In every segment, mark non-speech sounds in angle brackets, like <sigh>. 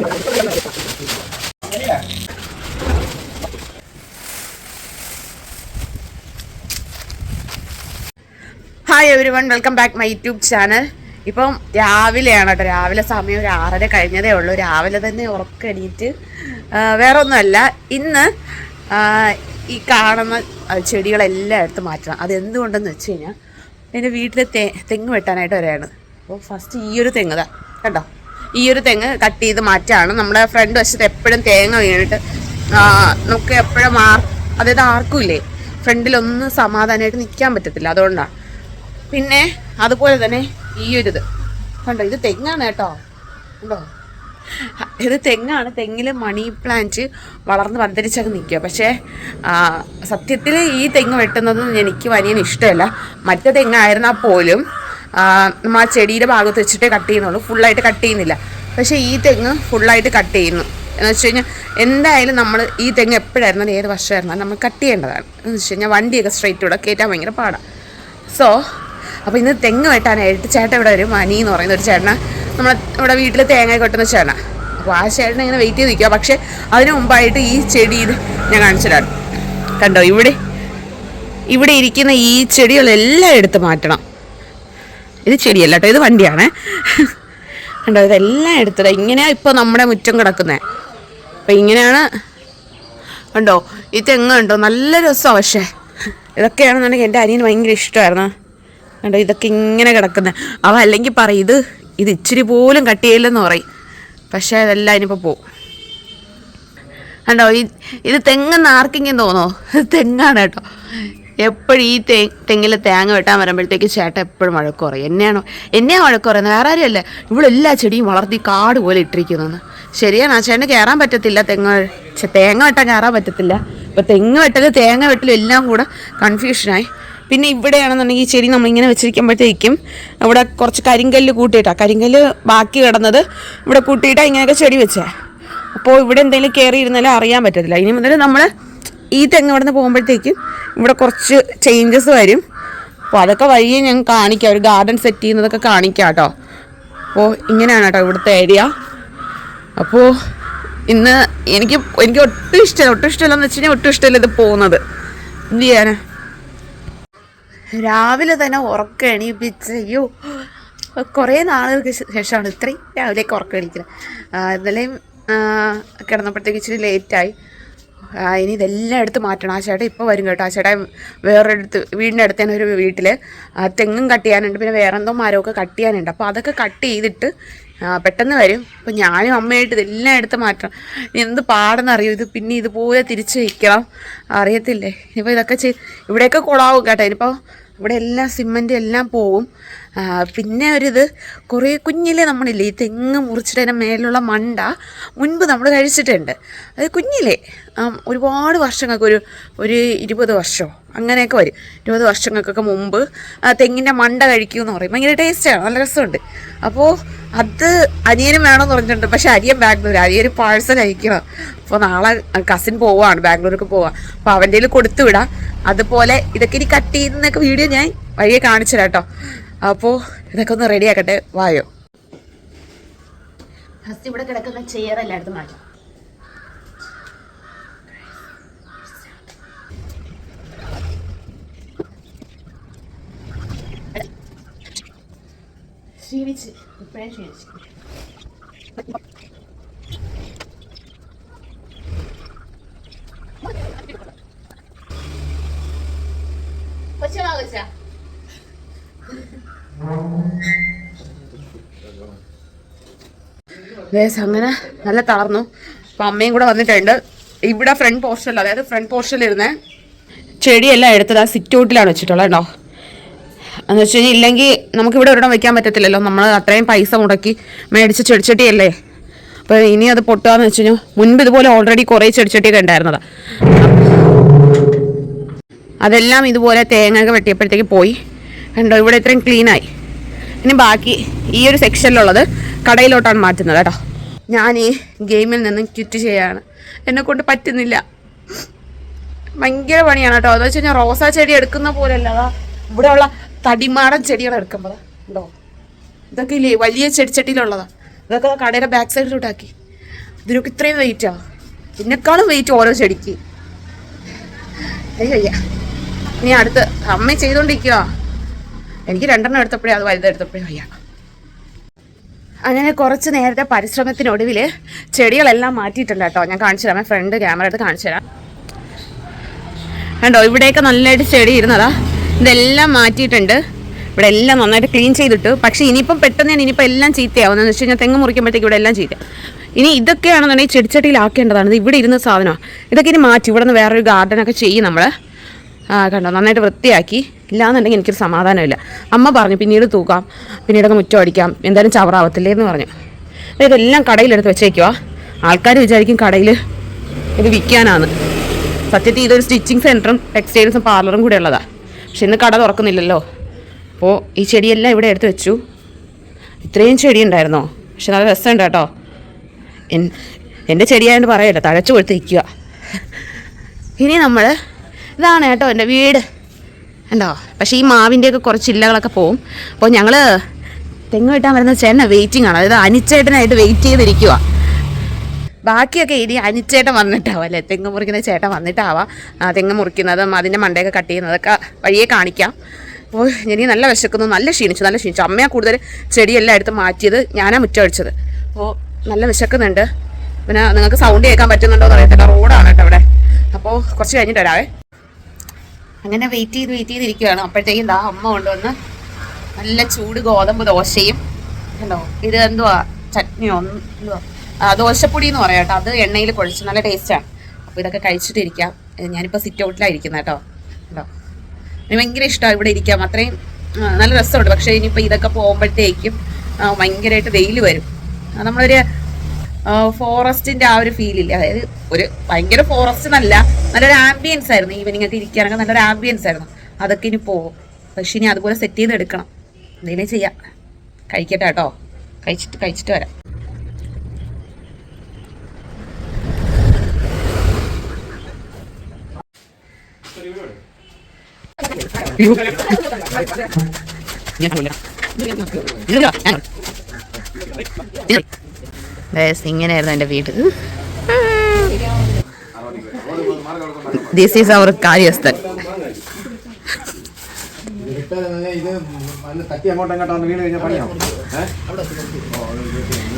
Hi everyone welcome back my YouTube channel ഇപ്പം രാവിലെയാണ് കേട്ടോ. രാവിലെ സമയം ഒരു ആറര കഴിഞ്ഞതേ ഉള്ളൂ. രാവിലെ തന്നെ ഉറക്കടിയിട്ട് വേറെ ഒന്നുമല്ല ഇന്ന് ഈ കാണുന്ന ചെടികളെല്ലാം എടുത്ത് മാറ്റണം. അത് എന്തുകൊണ്ടെന്ന് വെച്ച് കഴിഞ്ഞാൽ എന്റെ വീട്ടിൽ തെങ്ങ് വെട്ടാനായിട്ട് വരെയാണ് അപ്പോൾ ഫസ്റ്റ് ഈ ഒരു തെങ്ങ് കണ്ടോ? ഈ ഒരു തെങ്ങ് കട്ട് ചെയ്ത് മാറ്റാണ്. നമ്മുടെ ഫ്രണ്ട് വശത്ത് എപ്പോഴും തേങ്ങ വീണിട്ട് നമുക്ക് എപ്പോഴും ആർ അതായത് ആർക്കുമില്ലേ ഫ്രണ്ടിലൊന്നും സമാധാനമായിട്ട് നിൽക്കാൻ പറ്റത്തില്ല. അതുകൊണ്ടാണ് പിന്നെ അതുപോലെ തന്നെ ഈ ഒരു ഇത്. കണ്ടോ ഇത് തെങ്ങാണ് കേട്ടോ. കണ്ടോ? ഇത് തെങ്ങാണ്. തെങ്ങിൽ മണി പ്ലാന്റ് വളർന്ന് പന്തരിച്ചൊക്കെ നിൽക്കുക. പക്ഷേ സത്യത്തിൽ ഈ തെങ്ങ് വെട്ടുന്നത് എനിക്ക് വലിയ ഇഷ്ടമല്ല. മറ്റേ തെങ്ങായിരുന്നാൽ പോലും നമ്മൾ ആ ചെടിയുടെ ഭാഗത്ത് വെച്ചിട്ടേ കട്ട് ചെയ്യുന്നുള്ളൂ. ഫുള്ളായിട്ട് കട്ട് ചെയ്യുന്നില്ല. പക്ഷേ ഈ തെങ്ങ് ഫുള്ളായിട്ട് കട്ട് ചെയ്യുന്നു. എന്ന് വെച്ച് കഴിഞ്ഞാൽ എന്തായാലും നമ്മൾ ഈ തെങ്ങ് എപ്പോഴായിരുന്നാലും ഏത് വർഷമായിരുന്നാലും നമ്മൾ കട്ട് ചെയ്യേണ്ടതാണ്. എന്ന് വെച്ച് കഴിഞ്ഞാൽ വണ്ടിയൊക്കെ സ്ട്രൈറ്റ് ഇവിടെ കയറ്റാൻ ഭയങ്കര പാടാണ് സോ അപ്പോൾ ഇന്ന് തെങ്ങ് വെട്ടാനായിട്ട് ചേട്ടൻ ഇവിടെ ഒരു മനി എന്ന് പറയുന്ന ഒരു ചേട്ടന. നമ്മളെ ഇവിടെ വീട്ടിൽ തേങ്ങ കൊട്ടുന്ന ചേട്ടന. അപ്പോൾ ആ ചേട്ടൻ ഇങ്ങനെ വെയിറ്റ് ചെയ്ത് നിൽക്കുക പക്ഷേ അതിന് മുമ്പായിട്ട് ഈ ചെടിയിൽ ഞാൻ കാണിച്ചിട്ടാണ് കണ്ടോ ഇവിടെ ഇവിടെ ഇരിക്കുന്ന ഈ ചെടികളെല്ലാം എടുത്ത് മാറ്റണം. ഇത് ചെടിയല്ല കേട്ടോ ഇത് വണ്ടിയാണേ. കണ്ടോ ഇതെല്ലാം എടുത്തത് ഇങ്ങനെയാണ് ഇപ്പോൾ നമ്മുടെ മുറ്റം കിടക്കുന്നത് അപ്പം ഇങ്ങനെയാണ് കണ്ടോ ഈ തെങ്ങ് ഉണ്ടോ നല്ല രസമാണ് പക്ഷേ. ഇതൊക്കെയാണെന്നുണ്ടെങ്കിൽ എന്റെ അനിയന് ഭയങ്കര ഇഷ്ടമായിരുന്നു. കണ്ടോ ഇതൊക്കെ ഇങ്ങനെ കിടക്കുന്നത് അവ അല്ലെങ്കിൽ പറയും ഇത് ഇത് ഇച്ചിരി പോലും കട്ട് ചെയ്യില്ലെന്ന് പറയും. പക്ഷേ അതെല്ലാം ഇനിയിപ്പോൾ പോവും. കണ്ടോ ഈ ഇത് തെങ്ങെന്ന് ആർക്കെങ്കിലും തോന്നോ? തെങ്ങാണ് കേട്ടോ. എപ്പോഴും ഈ തേ തെങ്ങിൽ തേങ്ങ വെട്ടാൻ വരുമ്പോഴത്തേക്ക് ചേട്ടൻ എപ്പോഴും വഴക്ക് പറയും. എന്നെയാണോ എന്നെയാണ് വഴക്ക് പറയുന്നത്? വേറെ ആരുമല്ല. ഇവിടെ എല്ലാ ചെടിയും വളർത്തി കാട് പോലെ ഇട്ടിരിക്കുന്നതെന്ന് ശരിയാണ് ആ ചേട്ടന് കയറാൻ പറ്റത്തില്ല തെങ്ങ് തേങ്ങ വെട്ടാൻ കയറാൻ പറ്റത്തില്ല. അപ്പോൾ തെങ്ങ് വെട്ടലും തേങ്ങ വെട്ടലും എല്ലാം കൂടെ കൺഫ്യൂഷനായി പിന്നെ ഇവിടെയാണെന്നുണ്ടെങ്കിൽ ചെടി നമ്മളിങ്ങനെ വെച്ചിരിക്കുമ്പോഴത്തേക്കും ഇവിടെ കുറച്ച് കരിങ്കല്ല് കൂട്ടിയിട്ടാണ് കരിങ്കല്ല് ബാക്കി കിടന്നത് ഇവിടെ കൂട്ടിയിട്ടാണ് ഇങ്ങനെയൊക്കെ ചെടി വെച്ചേ. അപ്പോൾ ഇവിടെ എന്തെങ്കിലും കയറി ഇരുന്നാലും അറിയാൻ പറ്റത്തില്ല. ഇനി മുതൽ നമ്മൾ ഈ തെങ്ങ് ഇവിടെ നിന്ന് പോകുമ്പോഴത്തേക്കും ഇവിടെ കുറച്ച് ചേഞ്ചസ് വരും. അപ്പോൾ അതൊക്കെ വഴിയെ ഞാൻ കാണിക്കാം. ഒരു ഗാർഡൻ സെറ്റ് ചെയ്യുന്നതൊക്കെ കാണിക്കാം കേട്ടോ. അപ്പോൾ ഇങ്ങനെയാണ് കേട്ടോ ഇവിടുത്തെ ഏരിയ അപ്പോൾ ഇന്ന് എനിക്ക് എനിക്ക് ഒട്ടും ഇഷ്ടമല്ല. ഒട്ടും ഇഷ്ടമല്ലെന്ന് വെച്ച് കഴിഞ്ഞാൽ ഒട്ടും ഇഷ്ടമല്ല ഇത് പോകുന്നത്. എന്ത് ചെയ്യാനാ? രാവിലെ തന്നെ ഉറക്കം എണീപ്പിച്ച് അയ്യോ കുറേ നാളുകൾക്ക് ശേഷമാണ് ഇത്രയും രാവിലേക്ക് ഉറക്കം എണീക്കുന്നത്. ഇന്നലെയും കിടന്നപ്പോഴത്തേക്ക് ഇച്ചിരി ലേറ്റായി ഇനി ഇതെല്ലാം എടുത്ത് മാറ്റണം. ആ ചേട്ടൻ ഇപ്പോൾ വരും കേട്ടോ. ആ ചേട്ടൻ വേറൊരിടത്ത് വീടിന്റെ അടുത്ത് തന്നെ ഒരു വീട്ടിൽ തെങ്ങും കട്ട് ചെയ്യാനുണ്ട്. പിന്നെ വേറെ എന്തോ മരമൊക്കെ കട്ട് ചെയ്യാനുണ്ട്. അപ്പോൾ അതൊക്കെ കട്ട് ചെയ്തിട്ട് പെട്ടെന്ന് വരും. അപ്പോൾ ഞാനും അമ്മയായിട്ട് ഇതെല്ലാം എടുത്ത് മാറ്റണം. ഇനി എന്ത് പാടെന്ന് അറിയും? ഇത് പിന്നെ ഇതുപോലെ തിരിച്ച് വയ്ക്കണം അറിയത്തില്ലേ? ഇനിയിപ്പോൾ ഇതൊക്കെ ചെയ് ഇവിടെയൊക്കെ കുളാവും കേട്ടോ. ഇനിയിപ്പോൾ ഇവിടെ എല്ലാം സിമ്മന്റ് എല്ലാം പോവും. പിന്നെ ഒരിത് കുറേ കുഞ്ഞിലെ നമ്മളില്ലേ ഈ തെങ്ങ് മുറിച്ചിട്ട് മേലുള്ള മണ്ട മുൻപ് നമ്മൾ കഴിച്ചിട്ടുണ്ട്. അത് കുഞ്ഞിലെ ഒരുപാട് വർഷങ്ങൾക്ക് ഒരു ഒരു ഇരുപത് വർഷമോ? അങ്ങനെയൊക്കെ വരും. ഇരുപത് വർഷങ്ങൾക്കൊക്കെ മുമ്പ് തെങ്ങിന്റെ മണ്ട കഴിക്കുമെന്ന് പറയും. ഭയങ്കര ടേസ്റ്റാണ് നല്ല രസമുണ്ട്. അപ്പോൾ അത് അനിയനും വേണമെന്ന് പറഞ്ഞിട്ടുണ്ട്. പക്ഷേ അനിയൻ ബാംഗ്ലൂർ അരിയൻ പാഴ്സൽ അയക്കണം. അപ്പോൾ നാളെ കസിൻ പോവാണ് ബാംഗ്ലൂർക്ക് പോവാം. അപ്പോൾ അവന്റെ കയ്യിൽ കൊടുത്തു വിടാം. അതുപോലെ ഇതൊക്കെ ഇനി കട്ട് ചെയ്യുന്നൊക്കെ വീഡിയോ ഞാൻ വഴിയെ കാണിച്ചു കേട്ടോ അപ്പോൾ ഇതൊക്കെ ഒന്ന് റെഡി ആക്കട്ടെ. വായോ. ഫസ്റ്റ് ഇവിടെ കിടക്കുന്ന ചെയർ എല്ലായിടത്തും മാറ്റാം. ക്ഷീണിച്ച് ഇപ്പോഴേ ക്ഷീണിച്ച് അങ്ങനെ നല്ല തളർന്നു. അപ്പം അമ്മയും കൂടെ വന്നിട്ടുണ്ട്. ഇവിടെ ഫ്രണ്ട് പോർഷനിൽ അതായത് ഫ്രണ്ട് പോർഷനിൽ ഇരുന്ന് ചെടിയെല്ലാം എടുത്തത് ആ സിറ്റ് ഔട്ടിലാണ് വെച്ചിട്ടുള്ളത് കേട്ടോ. എന്ന് വെച്ച് കഴിഞ്ഞാൽ ഇല്ലെങ്കിൽ നമുക്കിവിടെ ഒരിടം വെക്കാൻ പറ്റത്തില്ലല്ലോ. നമ്മൾ അത്രയും പൈസ മുടക്കി മേടിച്ച ചെടിച്ചട്ടിയല്ലേ? അപ്പോൾ ഇനി അത് പൊട്ടുകയെന്ന് വെച്ച് കഴിഞ്ഞാൽ മുൻപ് ഇതുപോലെ ഓൾറെഡി കുറേ ചെടിച്ചട്ടിയൊക്കെ ഉണ്ടായിരുന്നതാണ് അതെല്ലാം ഇതുപോലെ തേങ്ങയൊക്കെ വെട്ടിയപ്പോഴത്തേക്ക് പോയി. കണ്ടോ ഇവിടെ ഇത്രയും ക്ലീനായി ഇനി ബാക്കി ഈ ഒരു സെക്ഷനിലുള്ളത് കടയിലോട്ടാണ് മാറ്റുന്നത് കേട്ടോ. ഞാൻ ഈ ഗെയിമിൽ നിന്നും ക്വിറ്റ് ചെയ്യാണ്. എന്നെ കൊണ്ട് പറ്റുന്നില്ല. ഭയങ്കര പണിയാണ് കേട്ടോ. അതെന്ന് വെച്ച് കഴിഞ്ഞാൽ റോസാ ചെടി എടുക്കുന്ന പോലെയല്ല. അതാ ഇവിടെയുള്ള തടിമാടൻ ചെടികൾ എടുക്കുമ്പോൾ ഉണ്ടോ? ഇതൊക്കെ ഇല്ലേ? വലിയ ചെടിച്ചട്ടിയിലുള്ളതാ ഇതൊക്കെ കടയുടെ ബാക്ക് സൈഡിലോട്ടാക്കി ഇതിനൊക്കെ ഇത്രയും വെയിറ്റാ ഇതിനേക്കാളും വെയിറ്റ് ഓരോ ചെടിക്ക്. അയ്യോ ഇനി അടുത്ത് അമ്മ ചെയ്തോണ്ടിരിക്കുക എനിക്ക് രണ്ടെണ്ണം എടുത്തപ്പോഴേ അത് വലുതെടുത്തപ്പോഴേ വയ്യ. അങ്ങനെ കുറച്ച് നേരത്തെ പരിശ്രമത്തിനൊടുവിൽ ചെടികളെല്ലാം മാറ്റിയിട്ടുണ്ട് കേട്ടോ. ഞാൻ കാണിച്ചു തരാം. ഫ്രണ്ട് ക്യാമറ എടുത്ത് കാണിച്ചു തരാം. കണ്ടോ? ഇവിടെയൊക്കെ നല്ലതായിട്ട് ചെടി ഇരുന്നതാ. ഇതെല്ലാം മാറ്റിയിട്ടുണ്ട്. ഇവിടെ എല്ലാം നന്നായിട്ട് ക്ലീൻ ചെയ്തിട്ട്. പക്ഷേ ഇനിയിപ്പം പെട്ടെന്ന് ഞാൻ ഇനിയിപ്പോൾ എല്ലാം ചീത്തയാവുന്നതെന്ന് വെച്ച് കഴിഞ്ഞാൽ തെങ്ങ് മുറിക്കുമ്പോഴത്തേക്ക് ഇവിടെ എല്ലാം ചീത്ത. ഇനി ഇതൊക്കെയാണെന്നുണ്ടെങ്കിൽ ചെടിച്ചട്ടിയിലാക്കേണ്ടതാണ്. ഇത് ഇവിടെ ഇരുന്ന സാധനമാണ് ഇതൊക്കെ ഇനി മാറ്റി. ഇവിടെ നിന്ന് വേറൊരു ഗാർഡനൊക്കെ ചെയ്യും നമ്മൾ കണ്ടോ? നന്നായിട്ട് വൃത്തിയാക്കി. ഇല്ലാന്നുണ്ടെങ്കിൽ എനിക്കൊരു സമാധാനമില്ല. അമ്മ പറഞ്ഞു പിന്നീട് തൂക്കാം. പിന്നീടൊക്കെ മുറ്റം അടിക്കാം. എന്തായാലും ചവറാവത്തില്ലേ എന്ന് പറഞ്ഞു. ഇതെല്ലാം കടയിലെടുത്ത് വെച്ചേക്കുക ആൾക്കാർ വിചാരിക്കും കടയിൽ ഇത് വിൽക്കാനാണ്. സത്യത്തിൽ ഇതൊരു സ്റ്റിച്ചിങ് സെന്ററും ടെക്സ്റ്റൈൽസും പാർലറും കൂടെ ഉള്ളതാണ് പക്ഷെ ഇന്ന് കട തുറക്കുന്നില്ലല്ലോ. അപ്പോൾ ഈ ചെടിയെല്ലാം ഇവിടെ എടുത്തു വെച്ചു. ഇത്രയും ചെടി ഉണ്ടായിരുന്നോ പക്ഷെ നല്ല രസമുണ്ട് കേട്ടോ. എൻ എന്റെ ചെടിയായതുകൊണ്ട് പറയല്ല തഴച്ചു കൊടുത്ത് നിൽക്കുക. ഇനി നമ്മൾ ഇതാണ് കേട്ടോ എന്റെ വീട്. ഉണ്ടോ പക്ഷേ ഈ മാവിന്റെയൊക്കെ കുറച്ച് ഇല്ലകളൊക്കെ പോവും. അപ്പോൾ ഞങ്ങൾ തെങ്ങ് വെട്ടാൻ വരുന്ന ചേട്ടനെ വെയിറ്റിംഗ് ആണ്. അതായത് അനിച്ചേട്ടനായിട്ട് വെയിറ്റ് ചെയ്തിരിക്കുക ബാക്കിയൊക്കെ ഇനി അനിച്ചേട്ടൻ വന്നിട്ടാവും അല്ലേ? തെങ്ങ് മുറിക്കുന്ന ചേട്ടൻ വന്നിട്ടാവാം. തെങ്ങ് മുറിക്കുന്നതും അതിന്റെ മണ്ടയൊക്കെ കട്ട് ചെയ്യുന്നതൊക്കെ വഴിയെ കാണിക്കാം. അപ്പോൾ ഇനി നല്ല വിശക്കുന്നു നല്ല ക്ഷീണിച്ചു നല്ല ക്ഷീണിച്ചു. അമ്മയാ കൂടുതൽ ചെടിയെല്ലാം എടുത്ത് മാറ്റിയത് ഞാനാ മുറ്റം അടിച്ചത്. അപ്പോൾ നല്ല വിശക്കുന്നുണ്ട്. പിന്നെ നിങ്ങൾക്ക് സൗണ്ട് കേൾക്കാൻ പറ്റുന്നുണ്ടോ എന്ന് അറിയത്തില്ല. റോഡാണ് കേട്ടോ ഇവിടെ. അപ്പോൾ കുറച്ച് കഴിഞ്ഞിട്ട് വരാവേ. അങ്ങനെ വെയിറ്റ് ചെയ്ത് വെയിറ്റ് ചെയ്തിരിക്കുകയാണ് അപ്പോഴത്തേക്കും ദാ അമ്മ കൊണ്ടുവന്ന് നല്ല ചൂട് ഗോതമ്പ് ദോശയും കണ്ടോ? ഇത് എന്തുവാ? ചട്നിയോ? എന്തുവാ? ദോശപ്പൊടി എന്ന് പറയാം കേട്ടോ. അത് എണ്ണയിൽ കുഴച്ച് നല്ല ടേസ്റ്റാണ് അപ്പോൾ ഇതൊക്കെ കഴിച്ചിട്ടിരിക്കാം. ഞാനിപ്പോൾ സിറ്റ് ഔട്ടിലായിരിക്കുന്നത് കേട്ടോ. കേട്ടോ എനിക്ക് ഭയങ്കര ഇഷ്ടമാണ് ഇവിടെ ഇരിക്കാം അത്രയും നല്ല രസമുണ്ട്. പക്ഷേ ഇനിയിപ്പോൾ ഇതൊക്കെ പോകുമ്പോഴത്തേക്കും ഭയങ്കരമായിട്ട് വെയിൽ വരും. നമ്മളൊരു ഫോറസ്റ്റിന്റെ ആ ഒരു ഫീലില്ല അതായത് ഒരു ഭയങ്കര ഫോറസ്റ്റ് എന്നല്ല നല്ലൊരു ആംബിയൻസ് ആയിരുന്നു. ഈവനിങ് ഒക്കെ ഇരിക്കാനൊക്കെ നല്ലൊരു ആംബിയൻസ് ആയിരുന്നു. അതൊക്കെ ഇനി പോകും. പക്ഷെ ഇനി അതുപോലെ സെറ്റ് ചെയ്ത് എടുക്കണം എന്തെങ്കിലും ചെയ്യാം. കഴിക്കട്ടെ കേട്ടോ. കഴിച്ചിട്ട് കഴിച്ചിട്ട് വരാം. ഇങ്ങനെയായിരുന്നു എന്റെ വീട്. ദിസ് ഈസ് അവർ കാര്യസ്ഥൻ.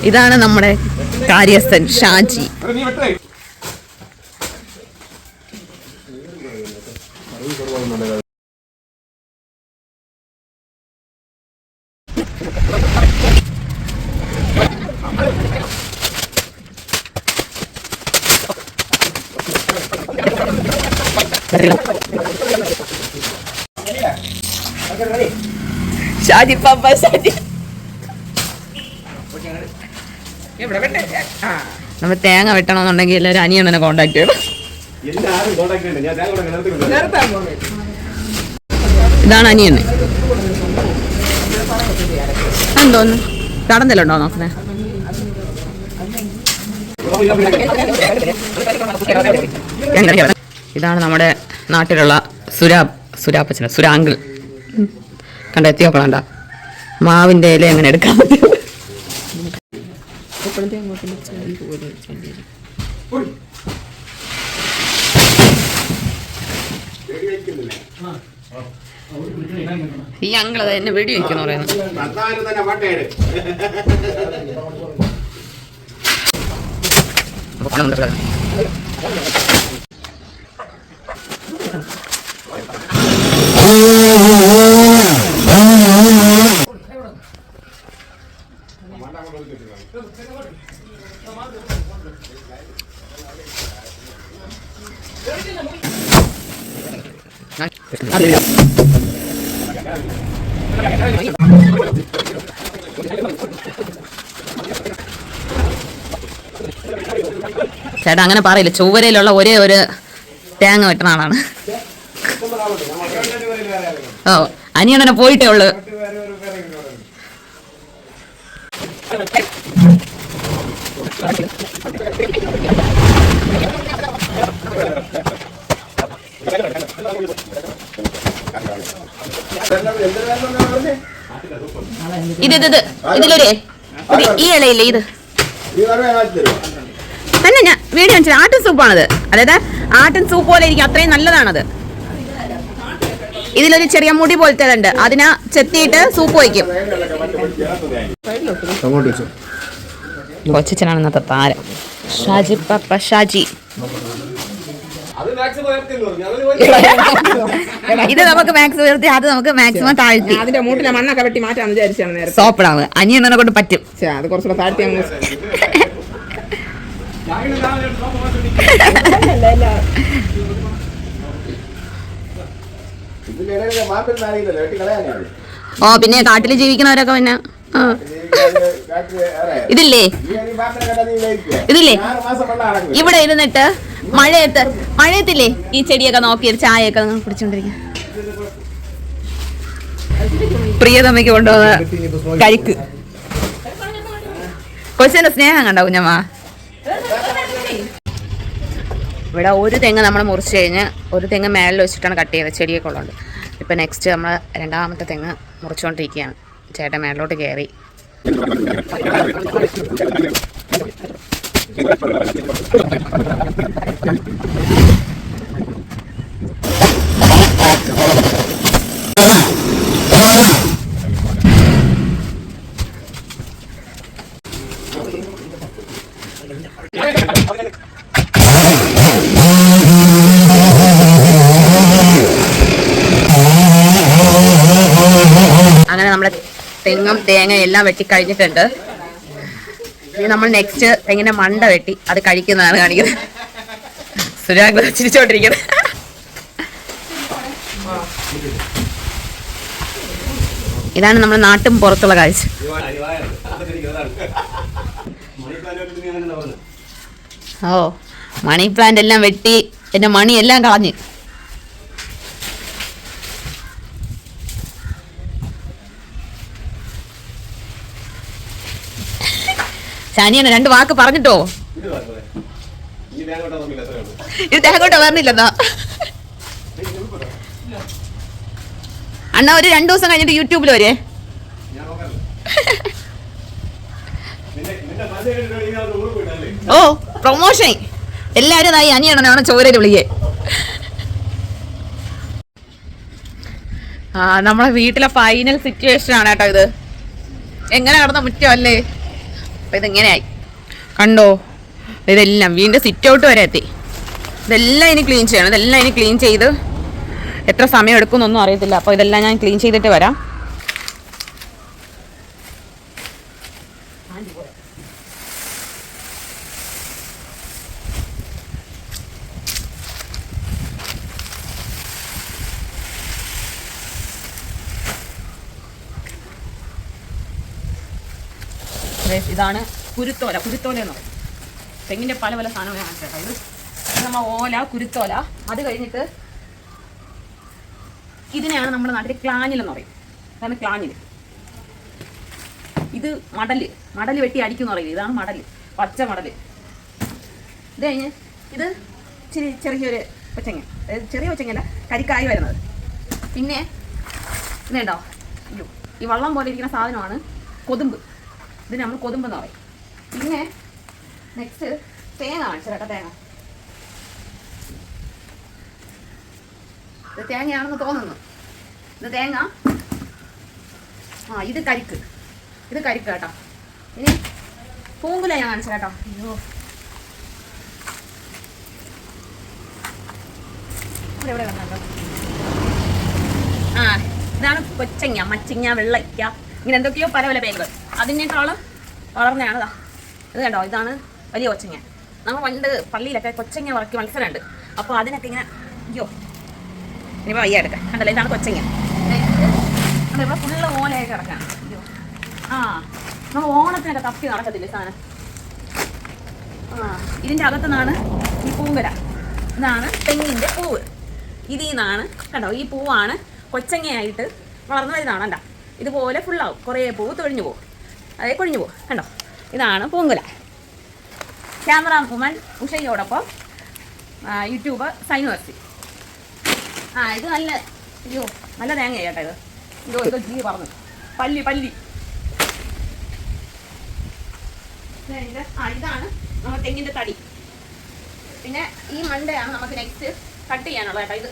ഇതാണ് നമ്മുടെ കാര്യസ്ഥൻ ഷാജി എടാ, നീ വെട്ടേ ഷാജി പപ്പ ഷാജി നമ്മൾ തേങ്ങ വെട്ടണമെന്നുണ്ടെങ്കിൽ എല്ലാവരും അനിയൻ തന്നെ കോണ്ടാക്ട് ചെയ്യണം. ഇതാണ് അനിയൻ. എന്തോന്ന്? കടന്നിലുണ്ടോ നോക്കുന്നേ ഇതാണ് നമ്മുടെ നാട്ടിലുള്ള സുരാ സുരാപ്പച്ചന സുരാങ്കിൾ. കണ്ടെത്തിയോക്കളണ്ട മാവിന്റെ ഇല എങ്ങനെ എടുക്കാൻ പറ്റും. ഈ അത് എന്നെ വെടി വെക്കുന്നു പറയുന്നത് Thank തന്നെ ചേട്ടാ അങ്ങനെ പറയില്ല. ചൊവ്വരയിലുള്ള ഒരേ ഒരു തേങ്ങ വെട്ടുന്ന ആളാണ്. ഓ അനിയണനെ പോയിട്ടേ ഉള്ളു. ഇത് ഇത് ഇത്. ഇതിലൊരു ഇത് ഈ ഇലയില്ലേ ഇത്? തന്നെ ഞാൻ വീഡിയോ കാണിച്ചത്. ആട്ടൻ സൂപ്പാണത്. അതായത് ആട്ടൻ സൂപ്പ് പോലെ ഇരിക്കും. അത്രയും നല്ലതാണത്. ഇതിലൊരു ചെറിയ മുടി പോലത്തെ ഉണ്ട് അതിനെ ചെത്തിയിട്ട് സൂപ്പ് വയ്ക്കും കൊച്ചനാണ് ഇന്നത്തെ താരം. ഷാജി പപ്പ ഷാജി. ഇത് നമുക്ക് മാക്സിമം ഉയർത്തി അത് നമുക്ക് മാക്സിമം താഴ്ത്തി. അതിന്റെ മൂട്ടിലെ മണ്ണൊക്കെ വെട്ടി മാറ്റാന്ന് വിചാരിച്ചാണ് നേരത്തെ. സോപ്പിടാവ് അനിയനെ കൊണ്ട് പറ്റും. അത് കുറച്ചുകൂടെ താഴ്ത്തി <laughs> ഓ പിന്നെ കാട്ടിൽ ജീവിക്കുന്നവരൊക്കെ പിന്നെ. ഇതില്ലേ? ഇതില്ലേ? ഇവിടെ ഇരുന്നിട്ട് മഴയത്ത് മഴയത്തില്ലേ? ഈ ചെടിയൊക്കെ നോക്കി ചായയൊക്കെ കുടിച്ചോണ്ടിരിക്കാം കുടിച്ചോണ്ടിരിക്കും. പ്രിയതമ്മയ്ക്ക് കൊണ്ടുപോകുന്ന കഴിക്ക്. കൊച്ചിന്റെ സ്നേഹം കണ്ടോ കുഞ്ഞമ്മ? ഇവിടെ ഒരു തെങ്ങ് നമ്മൾ മുറിച്ച് കഴിഞ്ഞ് ഒരു തെങ്ങ് മേലിൽ വെച്ചിട്ടാണ് കട്ട് ചെയ്തത് ചെടിയൊക്കെ ഉള്ളതുകൊണ്ട്. ഇപ്പം നെക്സ്റ്റ് നമ്മൾ രണ്ടാമത്തെ തെങ്ങ് മുറിച്ചുകൊണ്ടിരിക്കുകയാണ്. ചേട്ടൻ മേളിലോട്ട് കയറി. അങ്ങനെ <laughs> നമ്മളെ തെങ്ങും എല്ലാം വെട്ടി കഴിഞ്ഞിട്ടുണ്ട്. ഇനി നമ്മൾ നെക്സ്റ്റ് തെങ്ങിന്റെ മണ്ട വെട്ടി അത് കഴിക്കുന്നതാണ് കാണിക്കുന്നത്. സുരാഗ് ചിരിച്ചോണ്ടിരിക്കുന്നത് ഇതാണ് നമ്മുടെ നാട്ടും പുറത്തുള്ള കാഴ്ച. ഓ മണി പ്ലാന്റ് എല്ലാം വെട്ടി എന്റെ മണി എല്ലാം കളഞ്ഞ്. ശാനിയാണ് രണ്ട് വാക്ക് പറഞ്ഞിട്ടോ? ഇത് തേങ്ങോട്ടോ പറഞ്ഞില്ലെന്നാ? അണ്ണ ഒരു രണ്ടു ദിവസം കഴിഞ്ഞിട്ട് യൂട്യൂബിൽ വരെ. ഓ പ്രൊമോഷൻ എല്ലാരും ആയി അനിയണനാണ് ചോരയിൽ വിളിയേ ആ നമ്മളെ വീട്ടിലെ ഫൈനൽ സിറ്റുവേഷൻ ആണ് കേട്ടോ ഇത്. എങ്ങനെ നടന്ന മുറ്റം അല്ലേ? അപ്പൊ ഇതിങ്ങനെയായി. കണ്ടോ? ഇതെല്ലാം വീണ്ടും സിറ്റ് ഔട്ട് വരെ എത്തി. ഇതെല്ലാം ഇനി ക്ലീൻ ചെയ്യണം. ഇതെല്ലാം ഇനി ക്ലീൻ ചെയ്ത് എത്ര സമയം എടുക്കുമെന്നൊന്നും അറിയത്തില്ല. അപ്പോൾ ഇതെല്ലാം ഞാൻ ക്ലീൻ ചെയ്തിട്ട് വരാം. Guys, ഇതാണ് കുരുത്തോല കുരുത്തോല എന്ന് പറയും. തെങ്ങിന്റെ പല പല സാധനങ്ങൾ ചേട്ടാ ഇത് ഇത് നമ്മ ഓല കുരുത്തോല. അത് കഴിഞ്ഞിട്ട് ഇതിനെയാണ് നമ്മുടെ നാട്ടിൽ ക്ലാനിൽ എന്ന് പറയും. അതാണ് ക്ലാനിൽ ഇത് മടൽ മടൽ വെട്ടി അടിക്കും എന്ന് പറയില്ല? ഇതാണ് മടൽ പച്ച മടൽ. ഇത് കഴിഞ്ഞ് ഇത് ഇച്ചിരി ചെറിയൊരു ഒച്ചങ്ങ ചെറിയ ഒച്ചങ്ങല്ല കരിക്കായി വരുന്നത്. പിന്നെ ഇതുണ്ടോ? ഈ വള്ളം പോലെ ഇരിക്കുന്ന സാധനമാണ് കൊതുമ്പ്. ഇത് നമ്മൾ കൊതുമ്പ് എന്ന് പറയും. പിന്നെ നെക്സ്റ്റ് തേങ്ങ കാണിച്ചു കേട്ടോ തേങ്ങ. ഇത് തേങ്ങയാണെന്ന് തോന്നുന്നു. ഇത് തേങ്ങ. ആ ഇത് കരിക്ക്. ഇത് കരിക്ക് കേട്ടോ. ഇനി പൂങ്കുല ഞാൻ കാണിച്ചു കേട്ടോ. അയ്യോ. ഇവിടെ കണ്ടോ ആ ഇതാണ് കൊച്ചങ്ങ മച്ചിങ്ങ വെള്ളയ്ക്ക ഇങ്ങനെ എന്തൊക്കെയോ പല പല പേരുകൾ. അതിനേക്കാളും വളർന്നതാണ് ഇതാ കണ്ടോ? ഇതാണ് വലിയ കൊച്ചങ്ങ. നമ്മൾ പണ്ട് പള്ളിയിലൊക്കെ കൊച്ചങ്ങ വറക്കി മത്സരമുണ്ട്. അപ്പോൾ അതിനൊക്കെ ഇങ്ങനെ അയ്യോ. ഇനിയിപ്പോൾ വയ്യ എടുക്കാം കണ്ടല്ലോ? ഇതാണ് കൊച്ചങ്ങ. ഇവിടെ ഫുള്ള് ഓലയൊക്കെ കിടക്കാണ്. അയ്യോ. ആ നമ്മൾ ഓണത്തിനൊക്കെ തപ്പി നടക്കത്തില്ലേ സാധനം? ആ ഇതിന്റെ അകത്തുനിന്നാണ് ഈ പൂങ്കര. ഇതാണ് തെങ്ങിന്റെ പൂവ്. ഇതിൽ നിന്നാണ് കണ്ടോ? ഈ പൂവാണ് കൊച്ചങ്ങയായിട്ട് വളർന്നു വരുന്നതാണ് കണ്ടോ ഇതുപോലെ ഫുള്ളാവും കുറേ പൂവ് തൊഴിഞ്ഞു പോകും. അതേ കൊഴിഞ്ഞു പോകും. കണ്ടോ? ഇതാണ് പൂങ്കുല. ക്യാമറ വുമൻ ഉഷയോടൊപ്പം യൂട്യൂബ് സൈനുവർസി ആ ഇത് നല്ല അയ്യോ നല്ല തേങ്ങ ചേട്ടാ ഇത്. ഇതോ ഇതോ ജീ പറഞ്ഞു പല്ലി പല്ലി. ആ ഇതാണ് നമ്മൾ തെങ്ങിന്റെ തടി. പിന്നെ ഈ മണ്ടയാണ് നമുക്ക് നെക്സ്റ്റ് കട്ട് ചെയ്യാനുള്ളത് കേട്ടോ. ഇത്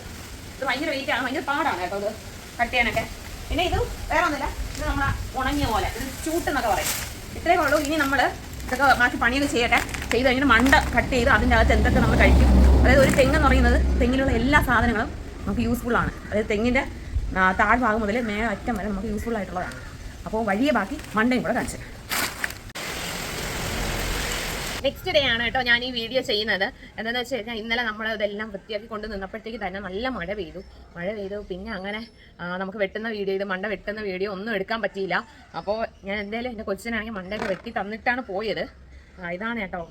ഇത് ഭയങ്കര വെയിറ്റാണ് ഭയങ്കര പാടാണ് കേട്ടോ ഇത് കട്ട് ചെയ്യാനൊക്കെ. പിന്നെ ഇത് വേറെ ഒന്നുമില്ല. ഇത് നമ്മൾ ഉണങ്ങിയ പോലെ ഇത് ചൂട്ട് എന്നൊക്കെ പറയും. ഇത്രയേ ഉള്ളൂ. ഇനി നമ്മൾ ഇതൊക്കെ ബാക്കി പണിയൊക്കെ ചെയ്യട്ടെ. ചെയ്ത് കഴിഞ്ഞിട്ട് മണ്ട കട്ട് ചെയ്ത് അതിന്റെ അകത്ത് എന്തൊക്കെ നമ്മൾ കഴിക്കും. അതായത് ഒരു തെങ്ങ് എന്ന് പറയുന്നത് തെങ്ങിലുള്ള എല്ലാ സാധനങ്ങളും നമുക്ക് യൂസ്ഫുൾ ആണ്. അതായത് തെങ്ങിന്റെ താഴ്ഭാഗം മുതൽ മേ അറ്റം വരെ നമുക്ക് യൂസ്ഫുൾ ആയിട്ടുള്ളതാണ്. അപ്പോൾ വഴിയെ ബാക്കി മണ്ടയും കൂടെ കാണിച്ചു നെക്സ്റ്റ് ഡേ ആണ് കേട്ടോ ഞാൻ ഈ വീഡിയോ ചെയ്യുന്നത്. എന്താണെന്ന് വെച്ച് കഴിഞ്ഞാൽ ഇന്നലെ നമ്മൾ ഇതെല്ലാം വൃത്തിയാക്കി കൊണ്ട് നിന്നപ്പോഴത്തേക്ക് തന്നെ നല്ല മഴ പെയ്തു. മഴ പെയ്തു. പിന്നെ അങ്ങനെ നമുക്ക് വെട്ടുന്ന വീഡിയോ ഇത് മണ്ട വെട്ടുന്ന വീഡിയോ ഒന്നും എടുക്കാൻ പറ്റിയില്ല. അപ്പോൾ ഞാൻ എന്തായാലും എന്റെ കൊച്ചിനാണെങ്കിൽ മണ്ടയൊക്കെ വെട്ടി തന്നിട്ടാണ് പോയത്. ഇതാണ് കേട്ടോ.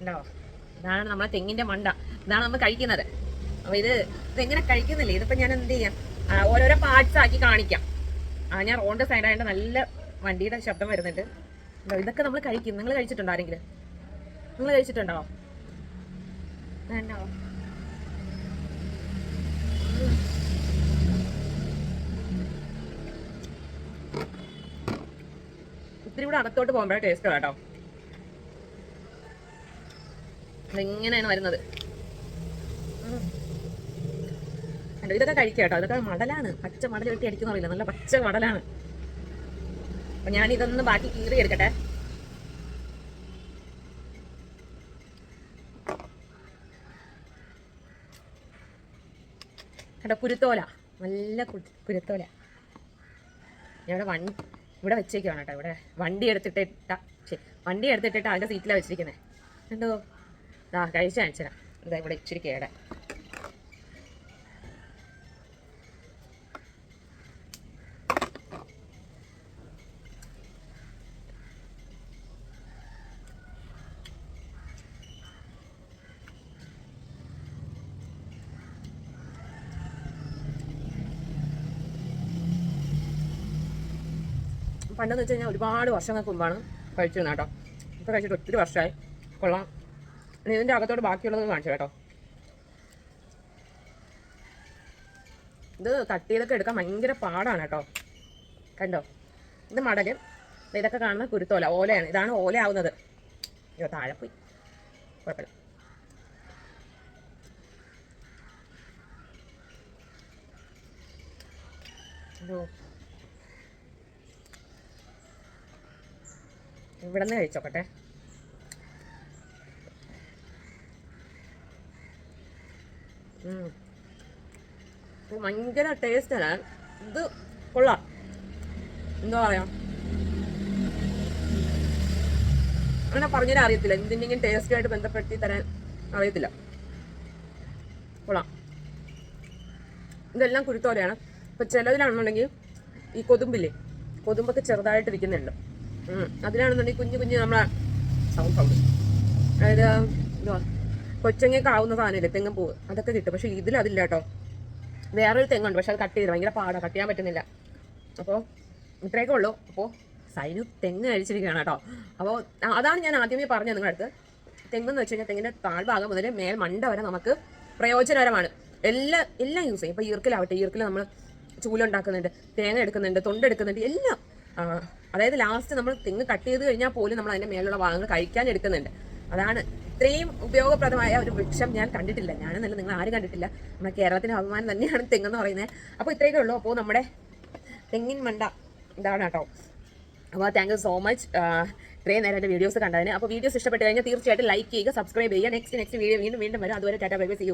ഉണ്ടോ ഇതാണ് നമ്മളെ തെങ്ങിന്റെ മണ്ട. ഇതാണ് നമ്മൾ കഴിക്കുന്നത്. അപ്പോൾ ഇത് ഇതെങ്ങനെ കഴിക്കുന്നില്ലേ? ഇതിപ്പോൾ ഞാൻ എന്ത് ചെയ്യാം? ഓരോരോ പാർട്സ് ആക്കി കാണിക്കാം. ആ ഞാൻ റോഡ് സൈഡായിട്ട് നല്ല വണ്ടിയുടെ ശബ്ദം വരുന്നുണ്ട്? ഇതൊക്കെ നമ്മൾ കഴിക്കും. നിങ്ങൾ കഴിച്ചിട്ടുണ്ടോ ആരെങ്കിലും? നിങ്ങൾ കഴിച്ചിട്ടുണ്ടോ? ഇത്തിരി കൂടെ അകത്തോട്ട് പോകുമ്പോഴേ ടേസ്റ്റ് കേട്ടോ. ഇങ്ങനെയാണ് വരുന്നത്. ഇതൊക്കെ കഴിക്കാം കേട്ടോ. ഇതൊക്കെ മടലാണ്. പച്ച മടൽ വെട്ടി അടിക്കുന്നറിയില്ല നല്ല പച്ച മടലാണ്. അപ്പൊ ഞാൻ ഇതൊന്ന് ബാക്കി കീറി എടുക്കട്ടെ കേട്ടോ കുരുത്തോല. നല്ല കുരുത്തോല. ഇവിടെ വണ്ടി ഇവിടെ വെച്ചേക്കാണ് കേട്ടോ ഇവിടെ. വണ്ടി എടുത്തിട്ടിട്ട ശരി വണ്ടി എടുത്തിട്ടിട്ട് അതിന്റെ സീറ്റിലാണ് വെച്ചിരിക്കുന്നത് കണ്ടോ? ആ കഴിച്ച കാണിച്ചരാ ഇതാ ഇവിടെ ഇച്ചിരി കേടെ. പണ്ടെന്ന് വെച്ച് കഴിഞ്ഞാൽ ഒരുപാട് വർഷങ്ങൾക്ക് മുമ്പാണ് കഴിച്ചിരുന്നത് കേട്ടോ. ഇപ്പോൾ കഴിച്ചിട്ട് ഒത്തിരി വർഷമായി. കൊള്ളാം. ഇതിന്റെ അകത്തോട്ട് ബാക്കിയുള്ളത് കാണിച്ചു കേട്ടോ. ഇത് കട്ട് ചെയ്തൊക്കെ എടുക്കാൻ ഭയങ്കര പാടാണ് കേട്ടോ. കണ്ടോ? ഇത് മടൽ. ഇതൊക്കെ കാണുന്ന കുരുത്തോല ഓലയാണ്. ഇതാണ് ഓല ആവുന്നത്. അയ്യോ താഴെ പോയി. കുഴപ്പമില്ല. അയ്യോ. ഇവിടെ നിന്ന് കഴിച്ചോക്കട്ടെ ഭയങ്കര ടേസ്റ്റ് ടേസ്റ്റാണ് ഇത് കൊള്ളാം. എന്താ പറയാ? അങ്ങനെ പറഞ്ഞാൽ അറിയത്തില്ല. എന്തിന്റെങ്കിലും ടേസ്റ്റുമായിട്ട് ബന്ധപ്പെടുത്തി തരാൻ അറിയത്തില്ല. കൊള്ളാം. ഇതെല്ലാം കുരുത്തോലയാണ്. ഇപ്പം ചിലതിലാണെന്നുണ്ടെങ്കിൽ ഈ കൊതുമ്പില്ലേ? കൊതുമ്പൊക്കെ ചെറുതായിട്ട് ഇരിക്കുന്നുണ്ട്. അതിലാണെന്നുണ്ടെങ്കിൽ കുഞ്ഞു കുഞ്ഞു നമ്മളെ സൗണ്ട് സൗണ്ട് അതായത് എന്തുവാ കൊച്ചങ്ങയൊക്കെ ആവുന്ന സാധനമില്ലേ തെങ്ങും പൂവ് അതൊക്കെ കിട്ടും. പക്ഷെ ഇതിൽ അതില്ല കേട്ടോ വേറൊരു തെങ്ങുണ്ട് പക്ഷെ അത് കട്ട് ചെയ്ത് ഭയങ്കര പാടാണ് കട്ട് ചെയ്യാൻ പറ്റുന്നില്ല. അപ്പോൾ ഇത്രയൊക്കെ ഉള്ളൂ. അപ്പോൾ സൈനു തെങ്ങ് കഴിച്ചിരിക്കുകയാണ് കേട്ടോ. അപ്പോൾ അതാണ് ഞാൻ ആദ്യമേ പറഞ്ഞത് നിങ്ങളുടെ അടുത്ത് തെങ്ങെന്ന് വെച്ച് കഴിഞ്ഞാൽ തെങ്ങിന്റെ താഴ്ഭാഗം മുതൽ മേൽ മണ്ട വരെ നമുക്ക് പ്രയോജനകരമാണ്. എല്ലാ എല്ലാം യൂസ് ചെയ്യും. ഇപ്പോൾ ഈർക്കിലാവട്ടെ ഈർക്കിൽ നമ്മൾ ചൂലുണ്ടാക്കുന്നുണ്ട് തേങ്ങ എടുക്കുന്നുണ്ട് തൊണ്ടെടുക്കുന്നുണ്ട് എല്ലാം അതായത് ലാസ്റ്റ് നമ്മൾ തെങ്ങ് കട്ട് ചെയ്ത് കഴിഞ്ഞാൽ പോലും നമ്മൾ അതിന്റെ മേലുള്ള ഭാഗങ്ങൾ കഴിക്കാൻ എടുക്കുന്നുണ്ട്. അതാണ് ഇത്രയും ഉപയോഗപ്രദമായ ഒരു വൃക്ഷം ഞാൻ കണ്ടിട്ടില്ല. ഞാനെന്നല്ല നിങ്ങൾ ആരും കണ്ടിട്ടില്ല. നമ്മുടെ കേരളത്തിന് അഭിമാനം തന്നെയാണ് തെങ്ങെന്ന് പറയുന്നത്. അപ്പോൾ ഇത്രയൊക്കെ ഉള്ളൂ. അപ്പോൾ നമ്മുടെ തെങ്ങിൻ മണ്ട ഇതാണ് കേട്ടോ. അപ്പോൾ താങ്ക് യു സോ മച്ച് ഇത്രയും നേരം എന്റെ വീഡിയോസ് കണ്ടതിന്. അപ്പോൾ വീഡിയോസ് ഇഷ്ടപ്പെട്ട് കഴിഞ്ഞാൽ തീർച്ചയായിട്ടും ലൈക്ക് ചെയ്യുക സബ്സ്ക്രൈബ് ചെയ്യുക. നെക്സ്റ്റ് നെക്സ്റ്റ് വീഡിയോ വീണ്ടും വീണ്ടും വരും. അതുവരെ ടാറ്റാ ബൈ ബൈ സി